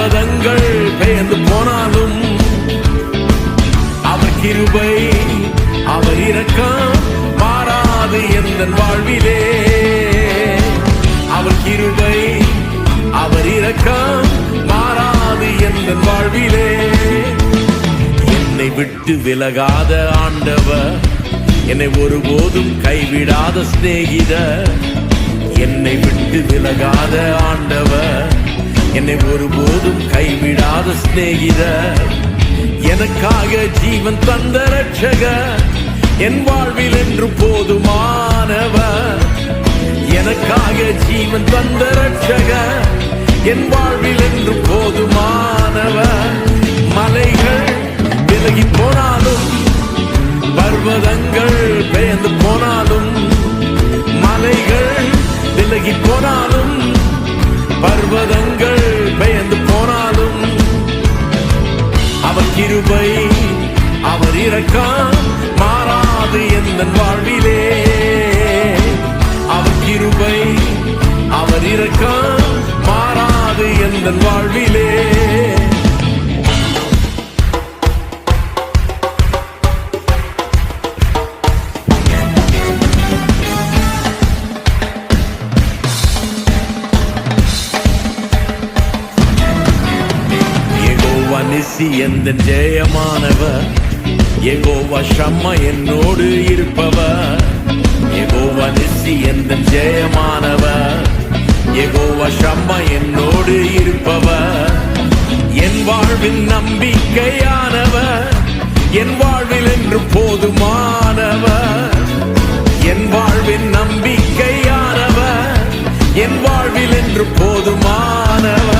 பர்வதங்கள் பெயர்ந்து போனாலும் அவர் கிருபை அவர் இரக்கம் மாறாது எந்த வாழ்விலே. அவர் கிருபை அவர் இரக்கம் மாறாது எந்த வாழ்விலே. என்னை விட்டு விலகாத ஆண்டவர் என்னை ஒருபோதும் கைவிடாத சிநேகிதர் என்னை விட்டு விலகாத ஆண்டவர். என்னை ஒருபோதும் கைவிடாத சிநேகித எனக்காக ஜீவன் தந்த ரட்சக என் வாழ்வில் என்று போதுமானவர். எனக்காக ஜீவன் தந்த ரட்சக என் வாழ்வில் என்று போதுமானவர். மலைகள் விலகி போனாலும் பர்வதங்கள் பெயர்ந்து போனாலும் மலைகள் விலகி போனாலும் பர்வதங்கள் பெயர்ந்து போனாலும் அவர் கிருபை அவர் இறக்கம் மாறாது எந்த வாழ்விலே. அவர் கிருபை அவர் இறக்கம் மாறாது எந்த வாழ்விலே. நிசி எந்த ஜெயமானவர்? எகோவா ஷம்மா என்னோடு இருப்பவர். யெகோவா நிசி எந்த ஜெயமானவர்? எகோவா ஷம்மா என்னோடு இருப்பவர். என் வாழ்வில் நம்பிக்கையானவர். என் வாழ்வில் என்று போதுமானவர். என் வாழ்வின் நம்பிக்கையானவர். என் வாழ்வில் என்று போதுமானவர்.